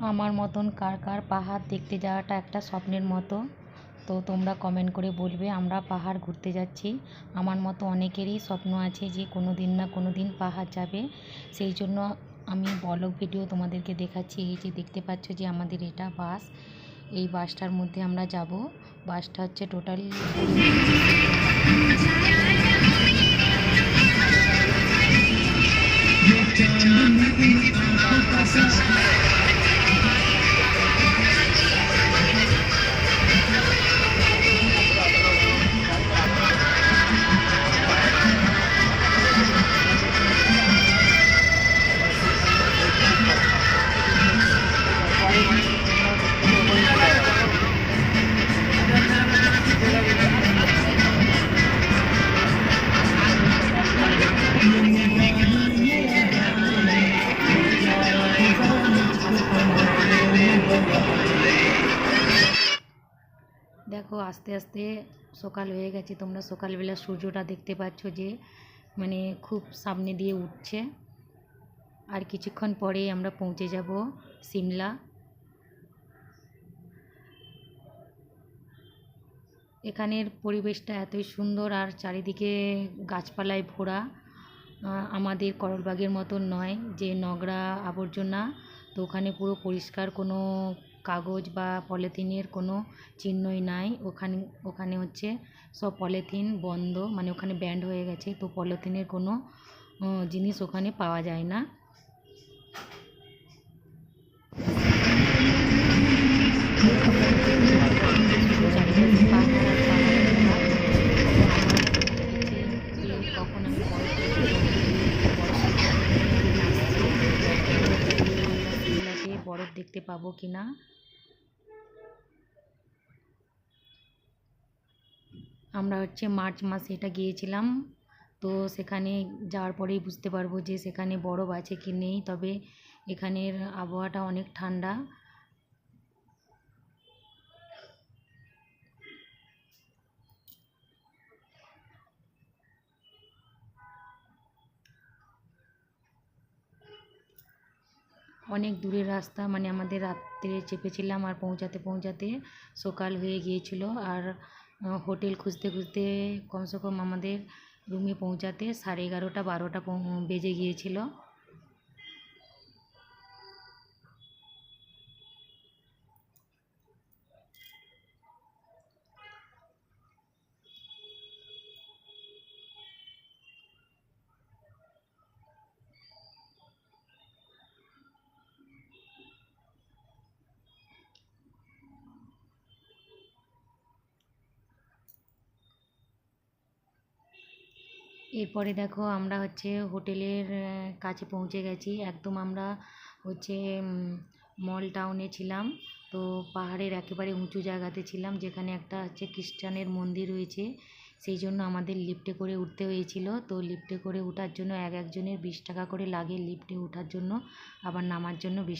আমার মতন কার কার পাহাড় দেখতে যাওয়াটা একটা স্বপ্নের মতো? তো তোমরা কমেন্ট করে বলবে, আমরা পাহাড় ঘুরতে যাচ্ছি। আমার মতো অনেকেরই স্বপ্ন আছে যে কোনো দিন না কোনো দিন পাহাড় যাবে। সেই জন্য আমি বলক ভিডিও তোমাদেরকে দেখাচ্ছি। এই যে দেখতে পাচ্ছ যে আমাদের এটা বাস। এই বাসটার মধ্যে আমরা যাব। বাসটা হচ্ছে টোটালি দেখো আস্তে আস্তে সকাল হয়ে গেছে, তোমরা সকালবেলা সূর্যটা দেখতে পাচ্ছ যে মানে খুব সামনে দিয়ে উঠছে। আর কিছুক্ষণ পরেই আমরা পৌঁছে যাব সিমলা। এখানের পরিবেশটা এতই সুন্দর আর চারিদিকে গাছপালায় ভরা আমাদের করলবাগের মতন নয় যে নোংরা আবর্জনা, তো ওখানে পুরো পরিষ্কার কোনো কাগজ বা পলিথিনের কোনো চিহ্নই নাই। ওখানে ওখানে হচ্ছে সব পলিথিন বন্ধ মানে ওখানে ব্যান্ড হয়ে গেছে, তো পলিথিনের কোনো জিনিস ওখানে পাওয়া যায় না। বরফ দেখতে পাবো কি না আমরা হচ্ছে মার্চ মাসে এটা গিয়েছিলাম। তো সেখানে যাওয়ার পরেই বুঝতে পারব যে সেখানে বরফ আছে কি নেই, তবে এখানের আবহাওয়াটা অনেক ঠান্ডা। অনেক দূরের রাস্তা মানে আমাদের রাত্রে চেপেছিলাম আর পৌঁছাতে পৌঁছাতে সকাল হয়ে গিয়েছিল। আর হোটেল খুঁজতে খুঁজতে কমসে কম আমাদের রুমে পৌঁছাতে সাড়ে এগারোটা বারোটা বেজে গিয়েছিল। এরপরে দেখো আমরা হচ্ছে হোটেলের কাছে পৌঁছে গেছি। একদম আমরা হচ্ছে মল টাউনে ছিলাম। তো পাহাড়ের একেবারে উঁচু জায়গাতে ছিলাম, যেখানে একটা হচ্ছে খ্রিস্টানের মন্দির রয়েছে। সেই জন্য আমাদের লিফটে করে উঠতে হয়েছিল। তো লিফটে করে ওঠার জন্য এক একজনের বিশ টাকা করে লাগে। লিফটে ওঠার জন্য আবার নামার জন্য বিশ